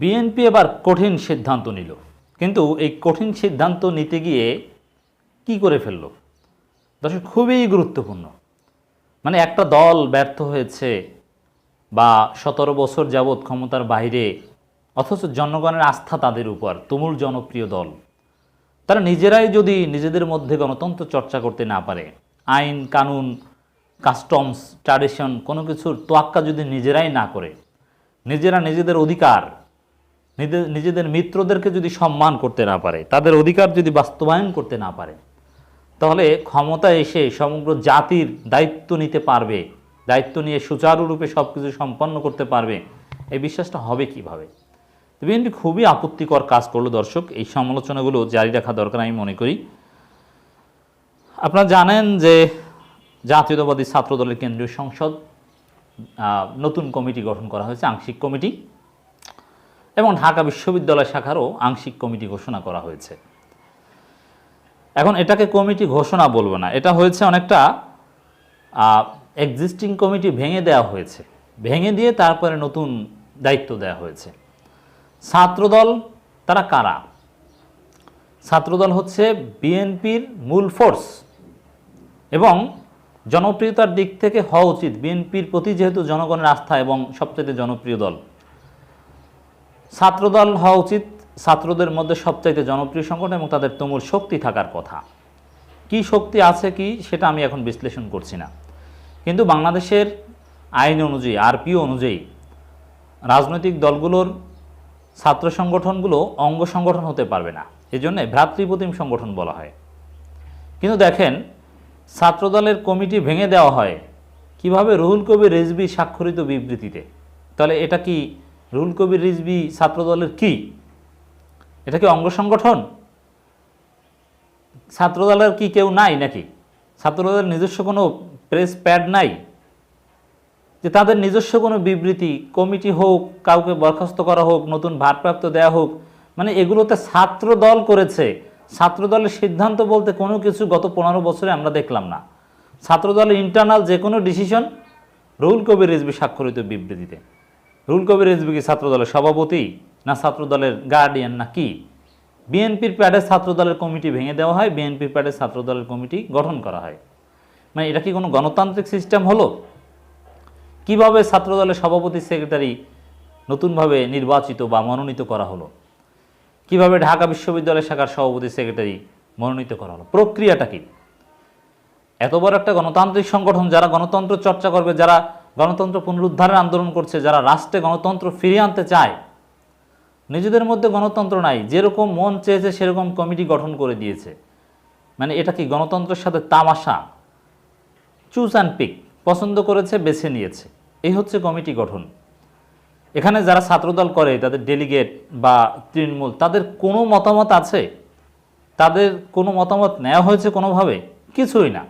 BNP এবার কঠিন সিদ্ধান্ত নিল। কিন্তু এই কঠিন সিদ্ধান্ত নিতে গিয়ে কি করে ফেলল? দর্শক, খুবই গুরুত্বপূর্ণ। মানে একটা দল ব্যর্থ হয়েছে বা সতেরো বছর যাবৎ ক্ষমতার বাইরে, অথচ জনগণের আস্থা তাদের উপর, তুমুল জনপ্রিয় দল। তারা নিজেরাই যদি নিজেদের মধ্যে গণতন্ত্র চর্চা করতে না পারে, আইন, কানুন, কাস্টমস, ট্র্যাডিশন কোনো কিছুর তোয়াক্কা যদি নিজেরাই না করে, নিজেরা নিজেদের অধিকার নিজেদের মিত্রদেরকে যদি সম্মান করতে না পারে, তাদের অধিকার যদি বাস্তবায়ন করতে না পারে, তাহলে ক্ষমতা এসে সমগ্র জাতির দায়িত্ব নিতে পারবে, দায়িত্ব নিয়ে সুচারুরূপে সব কিছু সম্পন্ন করতে পারবে। এই বিশ্বাসটা হবে কীভাবে? বিএনপি খুবই আপত্তিকর কাজ করল দর্শক, এই সমালোচনাগুলো জারি রাখা দরকার আমি মনে করি। আপনারা জানেন যে জাতীয়তাবাদী ছাত্র দলের কেন্দ্রীয় সংসদ নতুন কমিটি গঠন করা হয়েছে, আংশিক কমিটি। এবং ঢাকা বিশ্ববিদ্যালয় শাখারও আংশিক কমিটি ঘোষণা করা হয়েছে। এখন এটাকে কমিটি ঘোষণা বলব না। এটা হয়েছে অনেকটা এক্সিস্টিং কমিটি ভেঙে দেওয়া হয়েছে। ভেঙে দিয়ে তারপরে নতুন দায়িত্ব দেওয়া হয়েছে। ছাত্রদল, তারা কারা? ছাত্রদল হচ্ছে বিএনপির মূল ফোর্স এবং জনপ্রিয়তার দিক থেকে হওয়া উচিত। বিএনপির প্রতি যেহেতু জনগণের আস্থা এবং সবচেয়ে জনপ্রিয় দল ছাত্রদল হওয়া উচিত। ছাত্রদের মধ্যে সবচাইতে জনপ্রিয় সংগঠন এবং তাদের তুমুল শক্তি থাকার কথা। কি শক্তি আছে, কি সেটা আমি এখন বিশ্লেষণ করছি না। কিন্তু বাংলাদেশের আইন অনুযায়ী, আরপিও অনুযায়ী রাজনৈতিক দলগুলোর ছাত্র সংগঠনগুলো অঙ্গ সংগঠন হতে পারবে না। এজন্য ভ্রাতৃপ্রতিম সংগঠন বলা হয়। কিন্তু দেখেন, ছাত্রদলের কমিটি ভেঙে দেওয়া হয়। কীভাবে রুহুল কবির রেজবি স্বাক্ষরিত বিবৃতিতে? তাহলে এটা কি রুহুল কবির রিজবি ছাত্রদলের কি? এটা কি অঙ্গ সংগঠন? ছাত্রদলের কি কেউ নাই নাকি? ছাত্রদলের নিজস্ব কোনো প্রেস প্যাড নাই? যে তাদের নিজস্ব কোনো বিবৃতি কমিটি হোক, কাউকে বরখাস্ত করা হোক, নতুন ভারপ্রাপ্ত দেওয়া হোক মানে এগুলোতে ছাত্র দল করেছে। ছাত্র দলের সিদ্ধান্ত বলতে কোনো কিছু গত পনেরো বছরে আমরা দেখলাম না। ছাত্র দলের ইন্টারনাল যে কোনো ডিসিশন রুল কবির রিজবি স্বাক্ষরিত বিবৃতিতে। রুল কবির রিজবি কি ছাত্র দলের সভাপতি, না ছাত্রদলের গার্ডিয়ান না কি? বিএনপির প্যাডে ছাত্রদলের কমিটি ভেঙে দেওয়া হয়, বিএনপির প্যাডে ছাত্রদলের কমিটি গঠন করা হয়। মানে এটা কি কোনো গণতান্ত্রিক সিস্টেম হলো? কীভাবে ছাত্রদলের সভাপতি সেক্রেটারি নতুনভাবে নির্বাচিত বা মনোনীত করা হলো? কীভাবে ঢাকা বিশ্ববিদ্যালয় শাখার সভাপতি সেক্রেটারি মনোনীত করা হলো? প্রক্রিয়াটা কি? এত বড় একটা গণতান্ত্রিক সংগঠন, যারা গণতন্ত্র চর্চা করবে, যারা গণতন্ত্র পুনরুদ্ধারের আন্দোলন করছে, যারা রাষ্ট্রে গণতন্ত্র ফিরিয়ে আনতে চায়, নিজেদের মধ্যে গণতন্ত্র নাই, যেরকম মন চেয়েছে সেরকম কমিটি গঠন করে দিয়েছে। মানে এটা কি গণতন্ত্রের সাথে তামাশা? চুজ অ্যান্ড পিক পছন্দ করেছে, বেছে নিয়েছে। এই হচ্ছে কমিটি গঠন। এখানে যারা ছাত্রদল করে, তাদের ডেলিগেট বা তৃণমূল, তাদের কোনো মতামত আছে? তাদের কোনো মতামত নেওয়া হয়েছে কোনোভাবে? কিছুই না।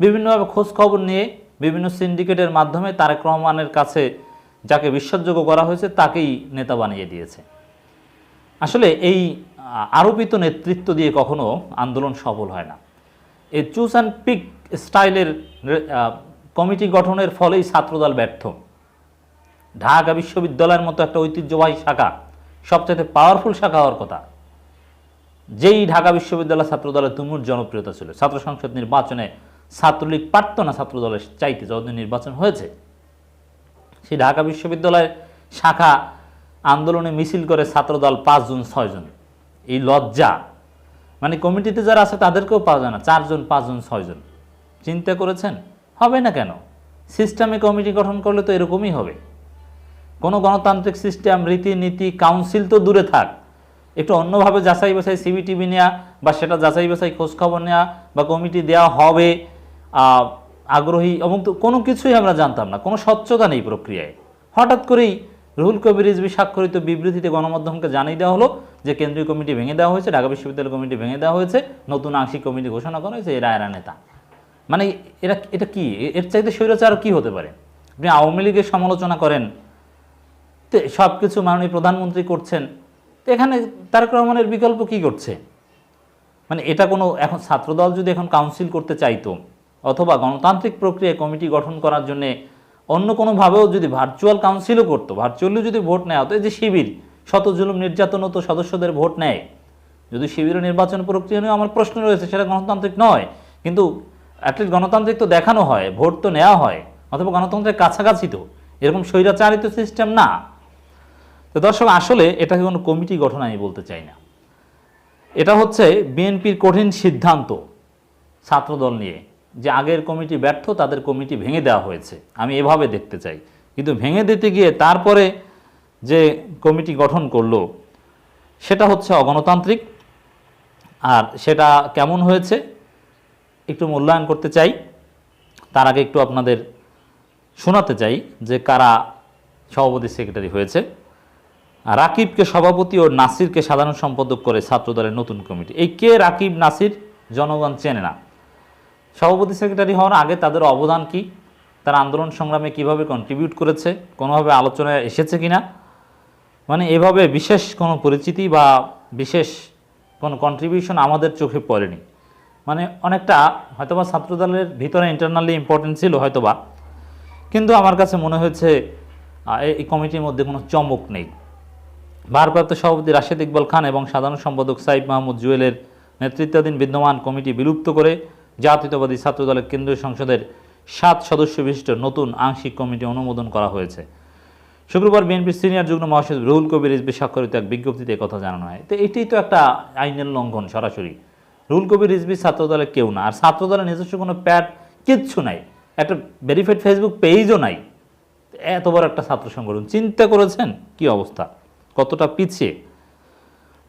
বিভিন্নভাবে খোঁজ খবর নিয়ে বিভিন্ন সিন্ডিকেটের মাধ্যমে তারেক রহমানের কাছে যাকে বিশ্বাসযোগ্য করা হয়েছে, তাকেই নেতা বানিয়ে দিয়েছে। আসলে এই আরোপিত নেতৃত্ব দিয়ে কখনো আন্দোলন সফল হয় না। এই চুজ অ্যান্ড পিক স্টাইলের কমিটি গঠনের ফলেই ছাত্রদল ব্যর্থ। ঢাকা বিশ্ববিদ্যালয়ের মতো একটা ঐতিহ্যবাহী শাখা সবচেয়ে পাওয়ারফুল শাখা হওয়ার কথা। যেই ঢাকা বিশ্ববিদ্যালয় ছাত্রদলের তুমুল জনপ্রিয়তা ছিল, ছাত্র সংসদ নির্বাচনে ছাত্রলীগ পারত না ছাত্রদলের চাইতে যতদিন নির্বাচন হয়েছে। সেই ঢাকা বিশ্ববিদ্যালয়ের শাখা আন্দোলনে মিছিল করে ছাত্রদল পাঁচজন ছয়জন এই লজ্জা। মানে কমিটিতে যারা আছে তাদেরকেও পাওয়া যায় না। চারজন পাঁচজন ছয়জন চিন্তা করেছেন, হবে না কেন? সিস্টেমে কমিটি গঠন করলে তো এরকমই হবে। কোনো গণতান্ত্রিক সিস্টেম, রীতিনীতি, কাউন্সিল তো দূরে থাক। একটু অন্যভাবে যাচাই বাছাই সিবিটিভি নেওয়া বা সেটা যাচাই বাছাই খোঁজখবর নেওয়া বা কমিটি দেওয়া হবে আগ্রহী এবং তো কোনো কিছুই আমরা জানতাম না, কোনো স্বচ্ছতা নেই প্রক্রিয়ায়। হঠাৎ করেই রুহুল কবির রিজভি স্বাক্ষরিত বিবৃতিতে গণমাধ্যমকে জানিয়ে দেওয়া হলো যে কেন্দ্রীয় কমিটি ভেঙে দেওয়া হয়েছে, ঢাকা বিশ্ববিদ্যালয় কমিটি ভেঙে দেওয়া হয়েছে, নতুন আংশিক কমিটি ঘোষণা করা হয়েছে, এরা এরা নেতা। মানে এরা এটা কি? এর চাইতে স্বৈরাচার কি হতে পারে? আপনি আওয়ামী লীগের সমালোচনা করেন সব কিছু মাননীয় প্রধানমন্ত্রী করছেন, তো এখানে তারেক রহমানের বিকল্প কি করছে? মানে এটা কোনো এখন ছাত্রদল যদি এখন কাউন্সিল করতে চাইতো অথবা গণতান্ত্রিক প্রক্রিয়ায় কমিটি গঠন করার জন্য অন্য কোনোভাবেও যদি ভার্চুয়াল কাউন্সিলও করতো ভার্চুয়ালি যদি ভোট নেওয়া হতো, এই যে শিবির, শত জুলুম নির্যাতনও তো সদস্যদের ভোট নেয়। যদি শিবিরের নির্বাচন প্রক্রিয়া নিয়ে আমার প্রশ্ন রয়েছে, সেটা গণতান্ত্রিক নয়, কিন্তু অ্যাটলিস্ট গণতান্ত্রিক তো দেখানো হয়, ভোট তো নেওয়া হয়, অথবা গণতন্ত্রের কাছাকাছি তো, এরকম স্বৈরাচারিত সিস্টেম না। তো দর্শক, আসলে এটাকে কোনো কমিটি গঠন আমি বলতে চাই না। এটা হচ্ছে বিএনপির কঠিন সিদ্ধান্ত ছাত্রদল নিয়ে। যে আগের কমিটি ব্যর্থ, তাদের কমিটি ভেঙে দেওয়া হয়েছে। আমি এভাবে দেখতে চাই। কিন্তু ভেঙে দিতে গিয়ে তারপরে যে কমিটি গঠন করল, সেটা হচ্ছে অগণতান্ত্রিক। আর সেটা কেমন হয়েছে, একটু মূল্যায়ন করতে চাই। তার আগে একটু আপনাদের শোনাতে চাই যে কারা সভাপতি সেক্রেটারি হয়েছে। রাকিবকে সভাপতি ও নাসিরকে সাধারণ সম্পাদক করে ছাত্রদলের নতুন কমিটি। এই কে রাকিব, নাসির, জনগণ চেনে না। সভাপতি সেক্রেটারি হওয়ার আগে তাদের অবদান কি? তারা আন্দোলন সংগ্রামে কীভাবে কন্ট্রিবিউট করেছে? কোনোভাবে আলোচনায় এসেছে কিনা? মানে এভাবে বিশেষ কোনো পরিচিতি বা বিশেষ কোনো কন্ট্রিবিউশন আমাদের চোখে পড়েনি। মানে অনেকটা হয়তোবা ছাত্রদলের ভিতরে ইন্টারনালি ইম্পর্টেন্ট ছিল হয়তোবা। কিন্তু আমার কাছে মনে হয়েছে এই- কমিটির মধ্যে কোনো চমক নেই। ভারপ্রাপ্ত সভাপতি রাশেদ ইকবাল খান এবং সাধারণ সম্পাদক সাইদ মাহমুদ জুয়েলের নেতৃত্বাধীন বিদ্যমান কমিটি বিলুপ্ত করে জাতীয়তাবাদী ছাত্রদলের কেন্দ্রীয় সংসদের সাত সদস্য বিশিষ্ট নতুন আংশিক কমিটি অনুমোদন করা হয়েছে। শুক্রবার বিএনপির সিনিয়র যুগ্ম মহাসচিব রুহুল কবির রিজবি স্বাক্ষরিত এক বিজ্ঞপ্তিতে কথা জানানো হয়। তো এটাই তো একটা আইনের লঙ্ঘন সরাসরি। রুহুল কবির রিজবি ছাত্রদলের কেউ না। আর ছাত্রদলের নিজস্ব কোনো প্যাড কিচ্ছু নাই। একটা ভেরিফাইড ফেসবুক পেজও নাই। এত বড় একটা ছাত্র সংগঠন। চিন্তা করেছেন? কি অবস্থা? কতটা পিছিয়ে?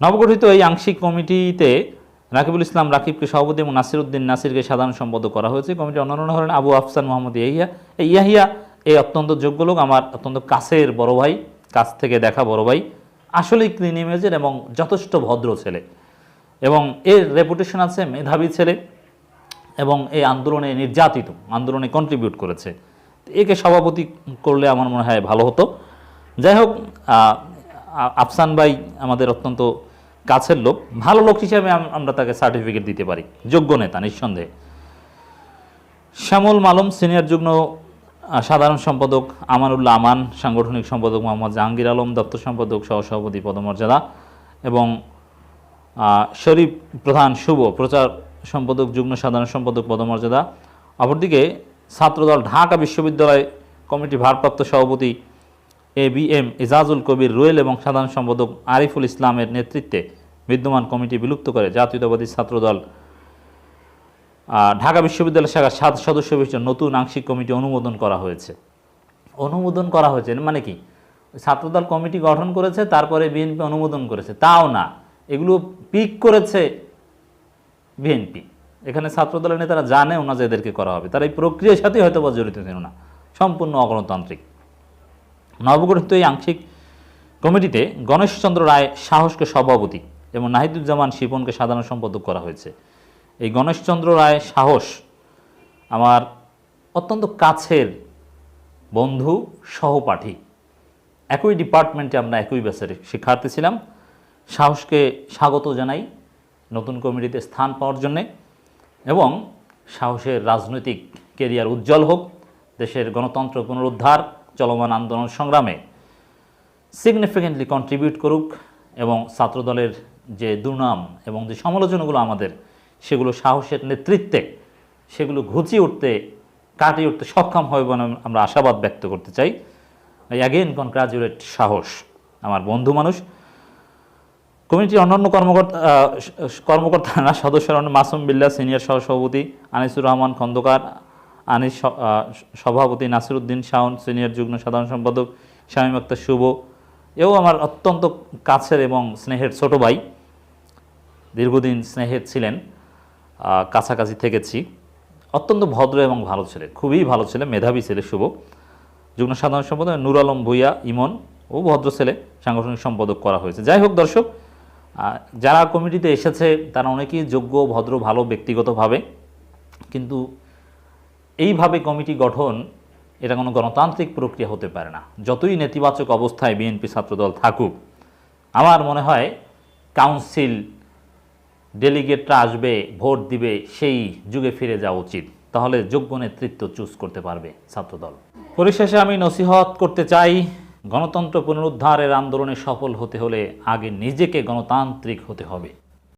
নবগঠিত এই আংশিক কমিটিতে রাকিবুল ইসলাম রাকিবকে সভাপতি এবং নাসির উদ্দিন নাসিরকে সাধারণ সম্পাদক করা হয়েছে। কমিটি অন্যান্য হলেন আবু আফসান মোহাম্মদ ইয়াহিয়া। এই ইয়াহিয়া এই অত্যন্ত যোগ্য লোক, আমার অত্যন্ত কাছের বড় ভাই, কাছ থেকে দেখা বড় ভাই। আসলেই ক্লিন ইমেজের এবং যথেষ্ট ভদ্র ছেলে। এবং এর রেপুটেশন আছে মেধাবী ছেলে এবং এই আন্দোলনে নির্যাতিত, আন্দোলনে কন্ট্রিবিউট করেছে। একে সভাপতি করলে আমার মনে হয় ভালো হতো। যাই হোক আফসান ভাই আমাদের অত্যন্ত কাছের লোক, ভালো লোক হিসেবে আম- আমরা তাকে সার্টিফিকেট দিতে পারি। যোগ্য নেতা, নিঃসন্দেহে। শ্যামল মালম সিনিয়র যুগ্ম সাধারণ সম্পাদক, আমানুল্লাহ আমান, সাংগঠনিক সম্পাদক মোহাম্মদ জাহাঙ্গীর আলম, দপ্তর সম্পাদক, সহসভাপতি, পদমর্যাদা এবং শরীফ প্রধান শুভ, প্রচার সম্পাদক, যুগ্ম সাধারণ সম্পাদক, পদমর্যাদা। অপরদিকে ছাত্রদল ঢাকা বিশ্ববিদ্যালয় কমিটি ভারপ্রাপ্ত সভাপতি A B M, Ejazul Kabir, Ruel এবং সাধারণ সম্পাদক আরিফুল ইসলামের নেতৃত্বে বিদ্যমান কমিটি বিলুপ্ত করে জাতীয়তাবাদী ছাত্রদল। ঢাকা বিশ্ববিদ্যালয় শাখার সাত সদস্য বিশিষ্ট নতুন আংশিক কমিটি অনুমোদন করা হয়েছে। অনুমোদন করা হয়েছে মানে কি? ছাত্রদল কমিটি গঠন করেছে, তারপরে বিএনপি অনুমোদন করেছে। তাও না। এগুলো পিক করেছে বিএনপি। এখানে ছাত্রদলের নেতারা জানেও না যে এদেরকে করা হবে। তারা এই প্রক্রিয়ার সাথে হয়তো বা জড়িত ছিল না। সম্পূর্ণ অগণতান্ত্রিক। নবগঠিত এই আংশিক কমিটিতে গণেশচন্দ্র রায় সাহসকে সভাপতি এবং নাহিদুজ্জামান শিপনকে সাধারণ সম্পাদক করা হয়েছে। এই গণেশচন্দ্র রায় সাহস আমার অত্যন্ত কাছের বন্ধু, সহপাঠী। একই ডিপার্টমেন্টে আমরা একই ব্যাচের শিক্ষার্থী ছিলাম। সাহসকে স্বাগত জানাই নতুন কমিটিতে স্থান পাওয়ার জন্যে এবং সাহসের রাজনৈতিক কেরিয়ার উজ্জ্বল হোক, দেশের গণতন্ত্র পুনরুদ্ধার চলমান আন্দোলন সংগ্রামে সিগনিফিকেন্টলি কন্ট্রিবিউট করুক এবং ছাত্রদলের যে দুর্নাম এবং যে সমালোচনাগুলো আমাদের, সেগুলো সাহসের নেতৃত্বে, সেগুলো ঘুচিয়ে উঠতে, কাটিয়ে উঠতে সক্ষম হবে বলে আমরা আশাবাদ ব্যক্ত করতে চাই। অ্যাগেন কনগ্রাচুলেট সাহস, আমার বন্ধু মানুষ। কমিটির অন্যান্য কর্মকর্তা কর্মকর্তারা, সদস্যরা মাসুম বিল্লাহ সিনিয়র সহসভাপতি আনিসুর রহমান খন্দকার আনিস সভাপতি নাসিরুদ্দিন শাওন, সিনিয়র যুগ্ম সাধারণ সম্পাদক শামীম আক্তার শুভ এও আমার অত্যন্ত কাছের এবং স্নেহের ছোট ভাই। দীর্ঘদিন স্নেহের ছিলেন কাছাকাছি থেকেছি। অত্যন্ত ভদ্র এবং ভালো ছেলে, খুবই ভালো ছেলে, মেধাবী ছেলে শুভ। যুগ্ম সাধারণ সম্পাদক নুর আলম ভুইয়া ইমন, ও ভদ্র ছেলে, সাংগঠনিক সম্পাদক করা হয়েছে। যাই হোক দর্শক যারা কমিটিতে এসেছে, তারা অনেকেই যোগ্য, ভদ্র, ভালো, ব্যক্তিগতভাবে। কিন্তু এইভাবে কমিটি গঠন, এটা কোনো গণতান্ত্রিক প্রক্রিয়া হতে পারে না। যতই নেতিবাচক অবস্থায় বিএনপি ছাত্রদল থাকুক, আমার মনে হয় কাউন্সিল ডেলিগেটরা আসবে, ভোট দিবে, সেই যুগে ফিরে যাওয়া উচিত। তাহলে যোগ্য নেতৃত্ব চুজ করতে পারবে ছাত্রদল। পরিশেষে আমি নসিহত করতে চাই, গণতন্ত্র পুনরুদ্ধারের আন্দোলনে সফল হতে হলে আগে নিজেকে গণতান্ত্রিক হতে হবে।